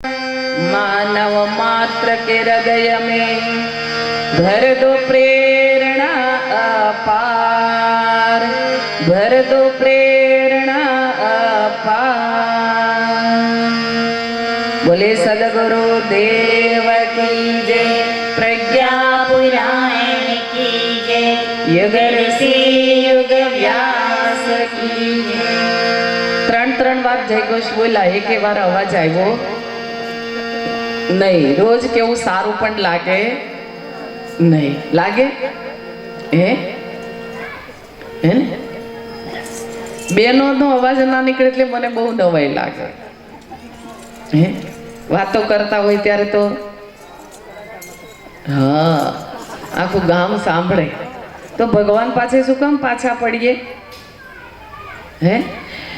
मानव मात्र के हृदय में भर दो प्रेरणा अपार भर दो प्रेरणा अपार बोले सदगुरु देव की जय प्रज्ञा पुराण की जय युग ऋषि युग વ્યાસ કી જય. ત્રણ ત્રણ વાર જય ઘોષ બોલ્યા એક વાર અવાજ આવ્યો નહીં, રોજ કેવું સારું પણ લાગે? નહીં. લાગે? હે? હે ને? બેનો નો અવાજ ના નીકળે એટલે મને બહુ નવાઈ લાગે. હે? વાતો કરતા હોય ત્યારે તો હા, આખું ગામ સાંભળે. તો ભગવાન પાસે શું કામ પાછા પડીએ? હે?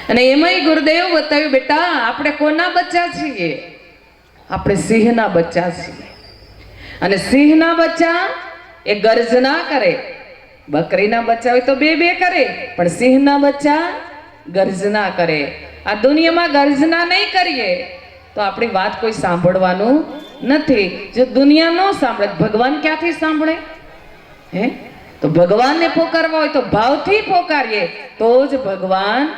અને એમાંય ગુરુદેવ બતાવ્યું, બેટા, આપણે કોના બચ્ચા છીએ? આપણે સિંહના બચ્ચા છીએ. અને સિંહના બચ્ચા એ ગર્જના કરે. બકરીના બચ્ચા હોય તો બે બે કરે, પણ સિંહના બચ્ચા ગર્જના કરે. આ દુનિયામાં ગર્જના નહીં કરીએ, તો આપણી વાત કોઈ સાંભળવાનું નથી. જો દુનિયા ન સાંભળે ભગવાન ક્યાંથી સાંભળે? હે? તો ભગવાનને પોકારવા હોય તો ભાવથી પોકારીએ, તો જ ભગવાન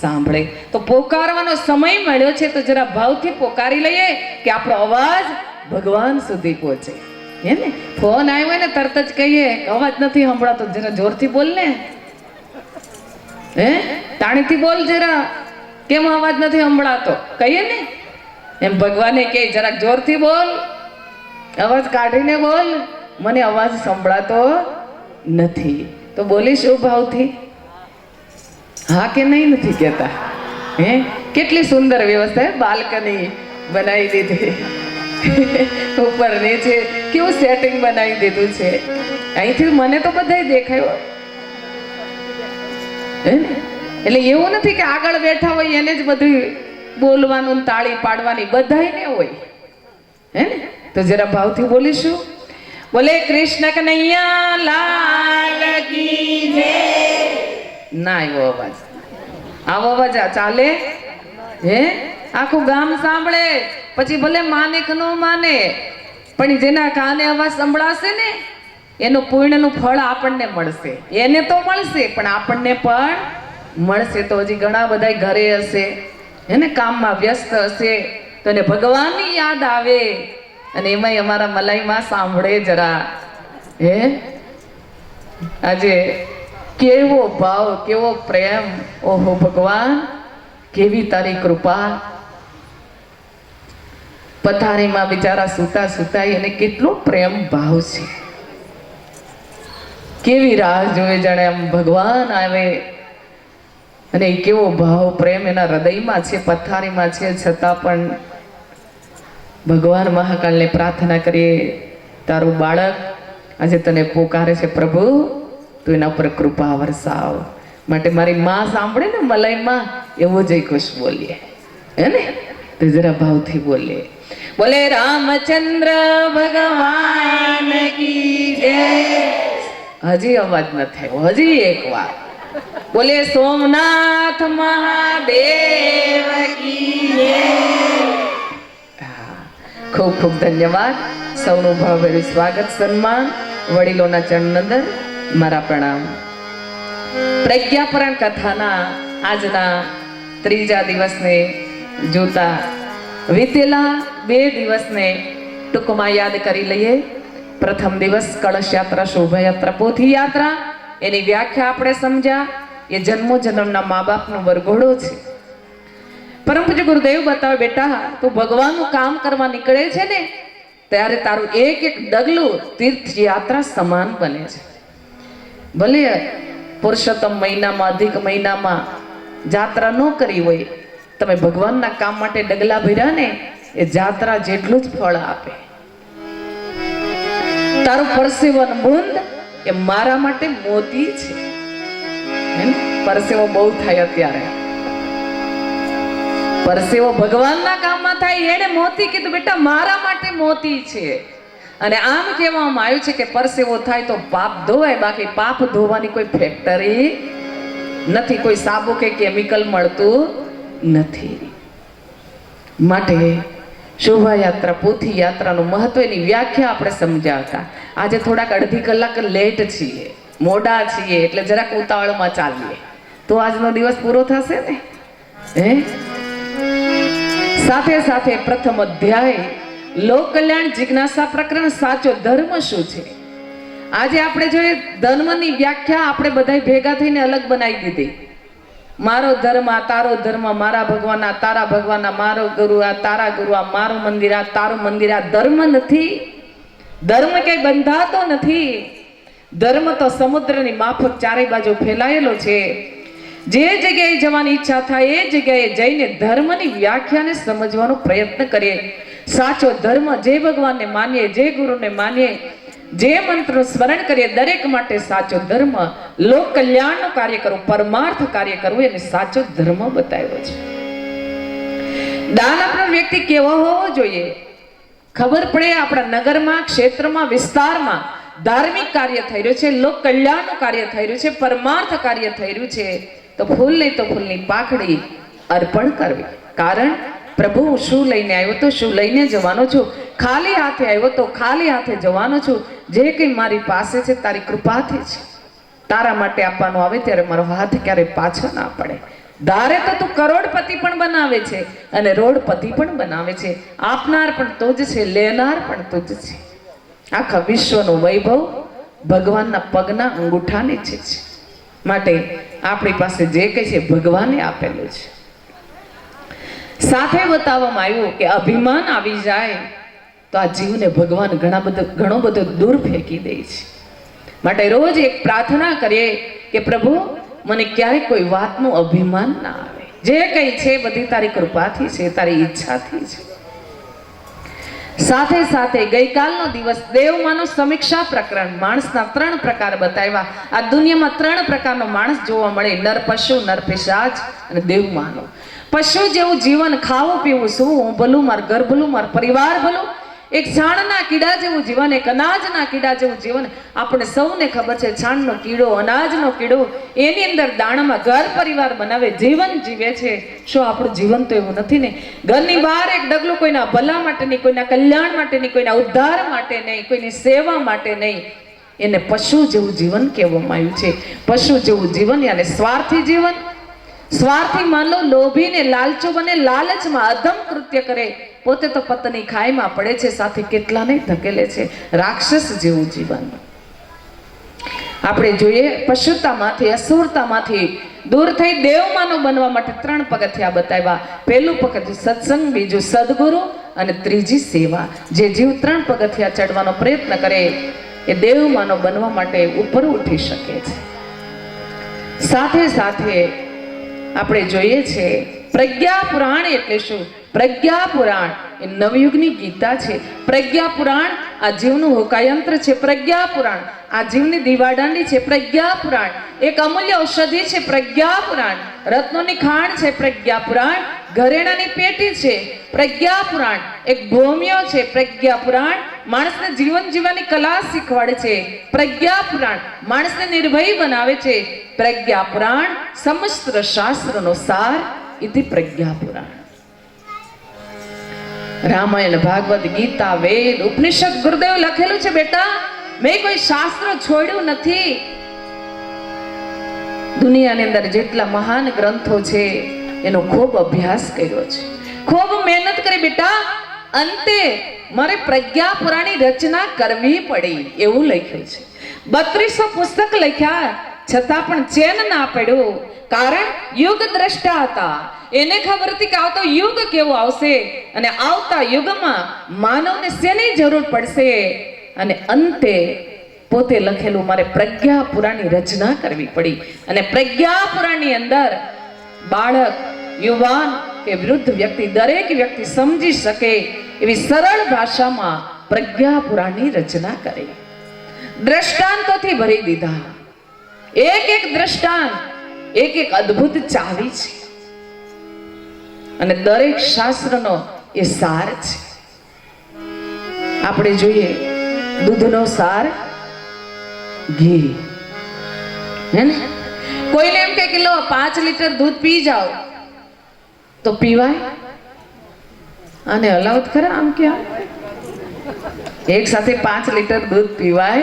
સાંભળે. તો પોકારવાનો સમય મળ્યો છે તો જરા ભાવથી પોકારી લઈએ કે આપણો અવાજ ભગવાન સુધી પહોંચે. હે ને? ફોન આવ્યો ને તરત જ કહીએ, અવાજ નથી સંભળાતો, જરા જોરથી બોલ ને. હે? તાણીથી બોલ જરા. કેમ અવાજ નથી સંભળાતો? કહીએ ને. એમ ભગવાને કહે, જરાક જોરથી બોલ. અવાજ કાઢીને બોલ. મને અવાજ સંભળાતો નથી. તો બોલીશું ભાવથી? હા કે નહીં નથી કહેતા? હે? કેટલી સુંદર વ્યવસ્થા બાલ્કની બનાવી દીધી. ઉપર નીચે કેવું સેટિંગ બનાવી દીધું છે. અહીંથી મને તો બધાય દેખાયો. હે એટલે એવું નથી કે આગળ બેઠા હોય એને જ બધું બોલવાનું તાળી પાડવાની બધાયને હોય. હે ને? તો જરા ભાવથી બોલીશું. બોલે કૃષ્ણ કનૈયા, લાલ કી જય. ના આવ્યો અવાજ. આવો બજા ચાલે? હે? આખું ગામ સાંભળે. પછી ભલે માને કે ન માને, પણ જેના કાને અવાજ સંભળાશે ને, એનું પુણ્યનું ફળ આપણને મળશે. એને તો મળશે, પણ આપણને પણ મળશે. તો હજી ઘણા બધા ઘરે હશે. એને કામમાં વ્યસ્ત હશે. તો એને ભગવાનની યાદ આવે. અને એમાંય અમારા મલાઈમાં સાંભળે જરા. હે? આજે કેવો ભાવ, કેવો પ્રેમ? ઓહો ભગવાન, કેવી તારી કૃપા. પથારીમાં બિચારા સૂતા સૂતા એને કેટલો પ્રેમ ભાવ છે. કેવી રાહ જોવે જાણે આમ ભગવાન આવે. અને કેવો ભાવ, પ્રેમ એના હૃદયમાં છે, પથારીમાં છે, છતાં પણ ભગવાન મહાકાલને પ્રાર્થના કરીએ. તારું બાળક આજે તને પોકારે છે, પ્રભુ. તું એના પર કૃપા વરસાવ. માટે મારી માં સાંભળે ને મલાઈમાં એવો જ ખુશ બોલીએ. હે ને? તો જરા ભાવથી બોલીએ બોલે, રામચંદ્ર ભગવાન કી જય. હજી અવાજ ન થયો. હજી એક વાર. બોલે, સોમનાથ મહાદેવ કી જય. ખૂબ ખૂબ ધન્યવાદ. સૌનું ભાવભેરું સ્વાગત, સન્માન. વડીલોના ચરણ અંદર મારા પ્રણામ. પ્રજ્ઞાપરણ કથાના આજના ત્રીજા દિવસને જોતા વીતેલા બે દિવસને ટૂંકમાં યાદ કરી લઈએ. પ્રથમ દિવસ કળશ યાત્રા શોભાયાત્રા પોથી યાત્રા એની વ્યાખ્યા આપણે સમજ્યા. એ જન્મો જન્મના મા બાપનો વરઘોડો છે. પરમ પૂજ્ય ગુરુદેવ બતાવે, બેટા, તું ભગવાનનું કામ કરવા નીકળે છે ને, ત્યારે તારું એક એક ડગલું તીર્થ યાત્રા સમાન બને છે. ભલે પુરુષોત્તમ મહિનામાં, અધિક મહિનામાં જાત્રા ન કરી હોય, તમે ભગવાનના કામ માટે ડગલા ભર્યા ને, એ જાત્રા જેટલું જ ફળ આપે. તારું પરસેવન બુંદ એ મારા માટે મોતી છે. પરસેવો બહુ થાય અત્યારે. પરસેવો ભગવાનના કામમાં થાય, એને મોતી કીધું, બેટા, મારા માટે મોતી છે. અને આમ કહેવામાં આવ્યું છે કે પરસેવો થાય તો પાપ ધોવાય, બાકી પાપ ધોવાની કોઈ ફેક્ટરી નથી, કોઈ સાબુ કે કેમિકલ મળતું નથી. માટે શોભાયાત્રા પોથી યાત્રાનું મહત્વ વ્યાખ્યા આપણે સમજાવતા. આજે થોડાક અડધી કલાક લેટ છીએ, મોડા છીએ, એટલે જરાક ઉતાવળમાં ચાલીએ. તો આજનો દિવસ પૂરો થશે ને? હે? સાથે સાથે પ્રથમ અધ્યાય લોક કલ્યાણ જિજ્ઞાસા પ્રકરણ સાચો ધર્મ શું છે? આજે આપણે જોઈએ ધર્મની વ્યાખ્યા આપણે બધા ભેગા થઈને અલગ બનાવી દીધી. મારો ધર્મ આ, તારો ધર્મ, મારા ભગવાન આ, તારા ભગવાન આ, મારો ગુરુ આ, તારા ગુરુ આ, મારું મંદિર આ, તારું મંદિર આ. ધર્મ નથી. ધર્મ કઈ બંધાતો નથી. ધર્મ તો સમુદ્રની માફક ચારે બાજુ ફેલાયેલો છે. જે જગ્યાએ જવાની ઈચ્છા થાય એ જગ્યાએ જઈને ધર્મની વ્યાખ્યાને સમજવાનો પ્રયત્ન કરીએ. સાચો ધર્મ જે ભગવાનને માનીએ, જે ગુરુને માનીએ, જે મંત્રનું સ્મરણ કરીએ, દરેક માટે સાચો ધર્મ, લોક કલ્યાણનું કાર્ય કરવું, પરમાર્થ કાર્ય કરવું, એને સાચો ધર્મ બતાવ્યો છે. દાન આપનાર વ્યક્તિ કેવો હોવો જોઈએ? ખબર પડે આપણા નગરમાં, ક્ષેત્રમાં, વિસ્તારમાં ધાર્મિક કાર્ય થઈ રહ્યું છે, લોક કલ્યાણનું કાર્ય થઈ રહ્યું છે, પરમાર્થ કાર્ય થઈ રહ્યું છે, તો ફૂલ નહીં તો ફૂલની પાખડી અર્પણ કરવી. કારણ પ્રભુ, હું શું લઈને આવ્યો તો, શું લઈને જવાનો છું? ખાલી હાથે આવ્યો તો ખાલી હાથે જવાનો છું. જે કંઈ મારી પાસે છે, તારી કૃપાથી છે તારા માટે આપવાનું આવે ત્યારે મારો હાથ ક્યારે પાછો ના પડે. ધારે તો તું કરોડપતિ પણ બનાવે છે અને રોડપતિ પણ બનાવે છે. આપનાર પણ તું જ છે, લેનાર પણ તું જ છે. આખા વિશ્વનું વૈભવ ભગવાનના પગના અંગૂઠા નીચે છે માટે આપણી પાસે જે કંઈ છે, ભગવાને આપેલું છે. સાથે બતાવવામાં આવ્યું કે અભિમાન આવી જાય તો આ જીવને ભગવાન ઘણા બધો ઘણો બધો દૂર ફેંકી દે છે. માટે રોજ એક પ્રાર્થના કરીએ કે પ્રભુ, મને ક્યારેય કોઈ વાતનું અભિમાન ના આવે. જે કંઈ છે, બધી તારી કૃપાથી છે, તારી ઈચ્છાથી છે. સાથે સાથે ગઈકાલનો દિવસ દેવમાનો સમીક્ષા પ્રકરણ, માણસના ત્રણ પ્રકાર બતાવ્યા. આ દુનિયામાં ત્રણ પ્રકારનો માણસ જોવા મળે. નર પશુ, નર પિશાચ અને દેવમાનો પશુ જેવું જીવન ખાવું પીવું સૂવું, ભલું માર ઘર, ભલું માર પરિવાર, ભલું. એક છાણના કીડા જેવું જીવન, એક અનાજના કીડા જેવું જીવન. આપણે સૌને ખબર છે, છાણનો કીડો, અનાજનો કીડો, એની અંદર દાણામાં ઘર પરિવાર બનાવે, જીવન જીવે છે. શું આપણું જીવન તો એવું નથી ને? ઘરની બહાર એક ડગલું કોઈના ભલા માટે નહીં, કોઈના કલ્યાણ માટે નહીં, કોઈના ઉદ્ધાર માટે નહીં, કોઈની સેવા માટે નહીં. એને પશુ જેવું જીવન કહેવામાં આવ્યું છે. પશુ જેવું જીવન યાને સ્વાર્થી જીવન સ્વાર્થી માનલો લોભીને, લાલચો બને, લાલચમાં અધમ કૃત્ય કરે. પોતે તો પતની ખાઈમાં પડે છે, સાથે કેટલાને ધકેલે છે. રાક્ષસ જેવું જીવન. આપણે જોઈએ, પશુતામાંથી, અસુરતામાંથી દૂર થઈ દેવમાનો બનવા માટે ત્રણ પગથિયા બતાવ્યા. પહેલું પગથિયું સત્સંગ, બીજું સદગુરુ અને ત્રીજી સેવા. જે જીવ ત્રણ પગથિયા ચડવાનો પ્રયત્ન કરે, એ દેવમાનો બનવા માટે ઉપર ઉઠી શકે છે. સાથે સાથે આપણે જોઈએ છે પ્રજ્ઞા પુરાણ એટલે શું? પ્રજ્ઞા પુરાણ એ નવયુગની ગીતા છે. પ્રજ્ઞા પુરાણ આ જીવનું હોકાયંત્ર છે. પ્રજ્ઞા પુરાણ આ જીવની દીવાદાંડી છે. પ્રજ્ઞા પુરાણ એક અમૂલ્ય ઔષધિ છે. પ્રજ્ઞા પુરાણ રત્નોની ખાણ છે. પ્રજ્ઞા પુરાણ ઘરેણાની પેટી છે પ્રજ્ઞા પુરાણ એક ભૌમ્ય છે પ્રજ્ઞા પુરાણ માણસને જીવન જીવવાની કલા શીખવાડે છે પ્રજ્ઞા પુરાણ માણસને નિર્ભય બનાવે છે પ્રજ્ઞા પુરાણ સમસ્ત શાસ્ત્રનો સાર ઇતિ પ્રજ્ઞા પુરાણ રામાયણ, ભાગવત, ગીતા, વેદ, ઉપનિષદ, ગુરુદેવ લખેલું છે બેટા. મેં કોઈ શાસ્ત્ર છોડ્યું નથી. દુનિયાની અંદર જેટલા મહાન ગ્રંથો છે એનો ખૂબ અભ્યાસ કર્યો છે. ખૂબ મહેનત કરી બેટા. અંતે મારે પ્રજ્ઞા પુરાણી રચના કરવી પડી એવું લખ્યું છે. બત્રીસો પુસ્તક લખ્યા, છતાં પણ ચેન ના પડ્યું. કારણ યુગ દ્રષ્ટા હતા. એને ખબર હતી કે આવતો યુગ કેવો આવશે અને આવતા યુગમાં માનવને શેની જરૂર પડશે? અને અંતે પોતે લખેલું મારે પ્રજ્ઞા પુરાણની રચના કરવી પડી. અને પ્રજ્ઞા પુરાણની અંદર બાળક, યુવાન કે વૃદ્ધ વ્યક્તિ, દરેક વ્યક્તિ સમજી શકે એવી સરળ ભાષામાં પ્રજ્ઞા રચના કરી. દ્રષ્ટાંતોથી ભરી દીધા. એક એક દ્રષ્ટાંત, એક એક અદ્ભુત ચાવી છે. અને દરેક શાસ્ત્રનો એ સાર છે. આપણે જોઈએ, દૂધનો સાર ઘી. હે ને? કોઈને એમ કે કિલો પાંચ લીટર દૂધ પી જાઓ. તો પીવાય? અને હલાવત ખરા આમ કે એક સાથે પાંચ લીટર દૂધ પીવાય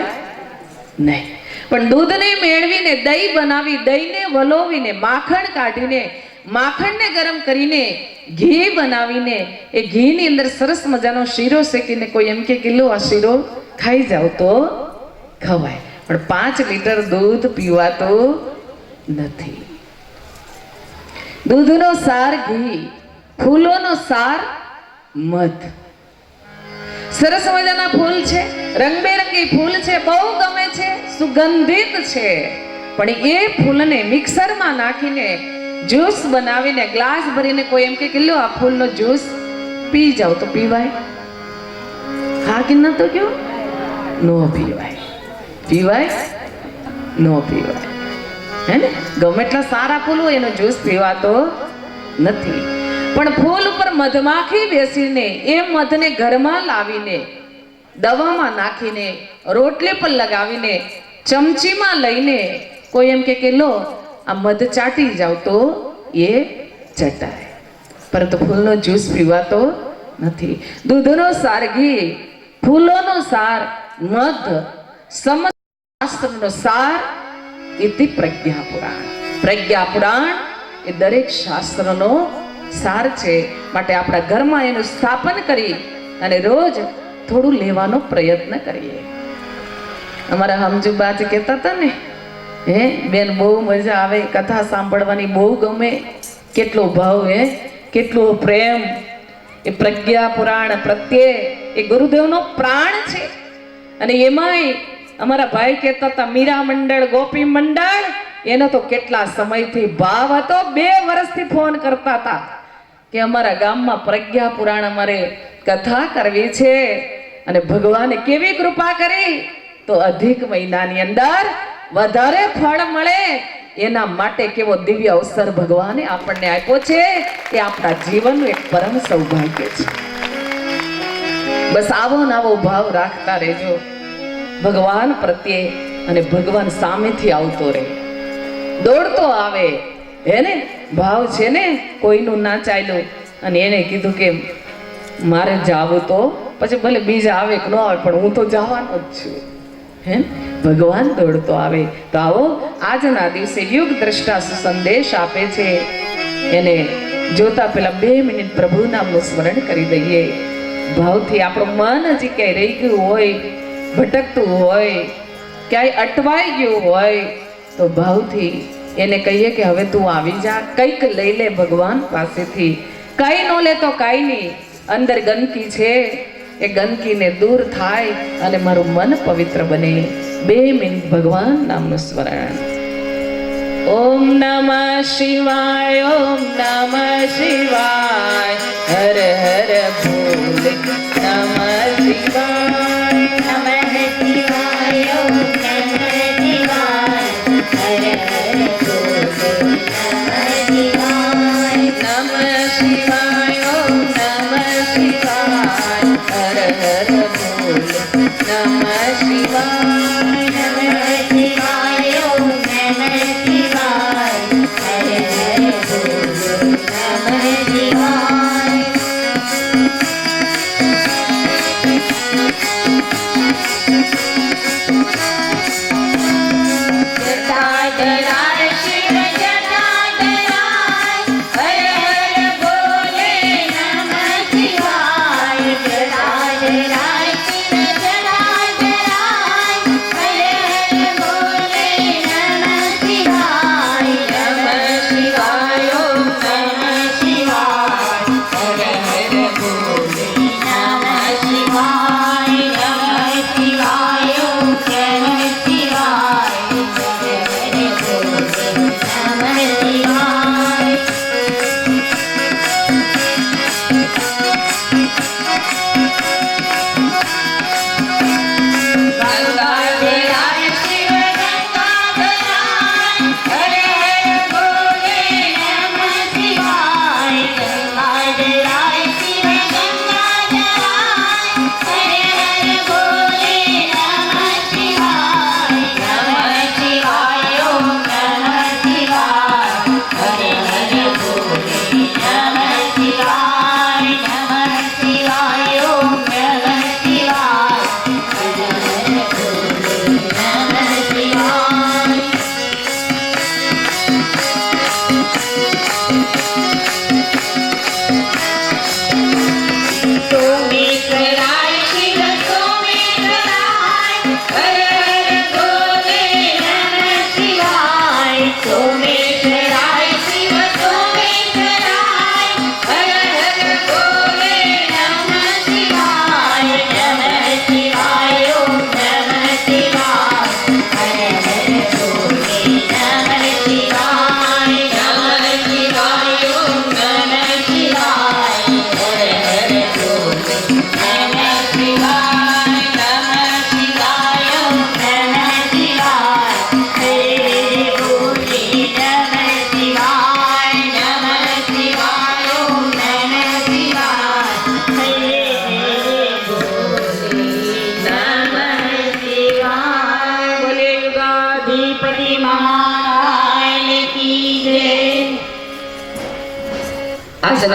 નહીં. પણ દૂધને મેળવીને દહીં બનાવી, દહીંને વલોવીને, માખણ કાઢીને, માખણને ગરમ કરીને, ઘી બનાવીને, એ ઘીની અંદર સરસ મજાનો શીરો શેકીને કોઈ એમ કે કિલો આ શીરો ખાઈ જાવ તો ખવાય. પણ પાંચ લીટર દૂધ પીવાતું નથી. દૂધનો સાર ઘી, ફૂલોનો સાર મધ. સરસ મજાના ફૂલ છે, રંગબેરંગી ફૂલ છે, બહુ ગમે છે, સુગંધિત છે. પણ એ ફૂલને મિક્સરમાં નાખીને જ્યુસ બનાવીને ગ્લાસ ભરીને કોઈ એમ કે લો આ ફૂલનો જ્યુસ પી જાવ તો પીવાય. હા કે ના તો કયો? નો પીવાય. પીવાય? નો પીવાય. હે ને? ગમે એટલા સારા ફૂલ હોય, એનો જ્યુસ પીવાતો નથી. પણ ફૂલ ઉપર મધમાખી બેસીને, એ મધને ઘરમાં લાવીને, દવામાં નાખીને, રોટલી પર લગાવીને, ચમચીમાં લઈને, કોઈ એમ કે લો, આ મધ ચાટી જાવ તો એ ચટાય પરંતુ ફૂલનો જ્યુસ પીવાતો નથી. દૂધનો સાર, ઘી, ફૂલોનો સાર, મધ, સમસ્ત શાસ્ત્રનો સાર ઇતિ પ્રજ્ઞા પુરાણ પ્રજ્ઞા પુરાણ એ દરેક શાસ્ત્રનો સાર છે. માટે આપણા ઘરમાં એનું સ્થાપન કરી અને રોજ થોડું લેવાનો પ્રયત્ન કરીએ. અમારા હમજુબાજી કહેતા હતા ને, હે, બેન, બહુ મજા આવે, કથા સાંભળવાની બહુ ગમે. કેટલો ભાવ હે, કેટલો પ્રેમ. એ પ્રજ્ઞા પુરાણ પ્રત્યે એ ગુરુદેવનો પ્રાણ છે. અને એમાંય અમારા ભાઈ કહેતા હતા, મીરા મંડળ, ગોપી મંડળ. એનો તો કેટલા સમયથી ભાવ હતો, બે વર્ષથી ફોન કરતા હતા કે અમારા ગામમાં પ્રજ્ઞા પુરાણ અમારે કથા કરવી છે અને ભગવાને કેવી કૃપા કરી? તો અધિક મહિનાની અંદર વધારે ફળ મળે. એના માટે કેવો દિવ્ય અવસર ભગવાને આપણને આપ્યો છે. એ આપણા જીવનનું એક પરમ સૌભાગ્ય છે. બસ આવો ને ભાવ રાખતા રહેજો. ભગવાન પ્રત્યે અને ભગવાન સામેથી આવતો રહે. દોડતો આવે. હે ને ભાવ છે ને કોઈનું ના ચાલ્યું. અને એને કીધું કે, મારે જાવું તો. પછી ભલે બીજા આવે કે ન આવે, પણ હું તો જવાનો જ છું. હે ભગવાન દોડતો આવે. તો આવો, આજના દિવસે યુગ દ્રષ્ટા સંદેશ આપે છે. એને જોતા પેલા બે મિનિટ પ્રભુ નામનું સ્મરણ કરી દઈએ. ભાવથી આપણું મન હજી ક્યાંય રહી ગયું હોય ભટકતું હોય, ક્યાંય અટવાઈ ગયું હોય, તો ભાવથી એને કહીએ કે હવે તું આવી જા. કંઈક લઈ લે ભગવાન પાસેથી. કાંઈ ન લે તો કાંઈ નહીં. અંદર ગંદકી છે. એ ગંદકીને દૂર થાય અને મારું મન પવિત્ર બને. બે મિનિટ ભગવાન નામનું સ્મરણ. ઓમ નમઃ શિવાય, ઓમ નમઃ શિવાય. હર હર ભોલે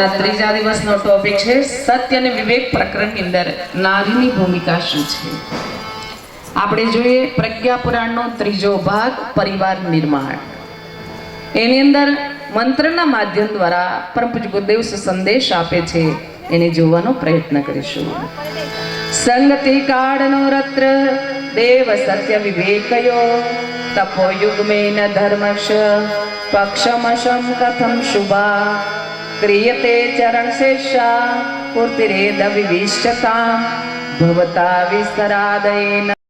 આજના ત્રીજા દિવસનો ટોપિક છે, સત્ય અને વિવેક પ્રકરણની અંદર નારીની ભૂમિકા શું છે? આપણે જોઈએ પ્રજ્ઞા ત્રીજો ભાગ, પરિવાર નિર્માણ. એની અંદર મંત્રના માધ્યમ દ્વારા પરમ પૂજ ગુરુદેવ સંદેશ આપે છે, એને જોવાનો પ્રયત્ન કરીશું. સંગતિ કાળનો રત્ર, દેવ સત્ય વિવેકયો તપો ન ધર્મશ, પક્ષમશમ કથમ શુભા. શેષા પૂર્તિરેદ વિવિષ્ટતા ભવતા વિસ્તરાદયેન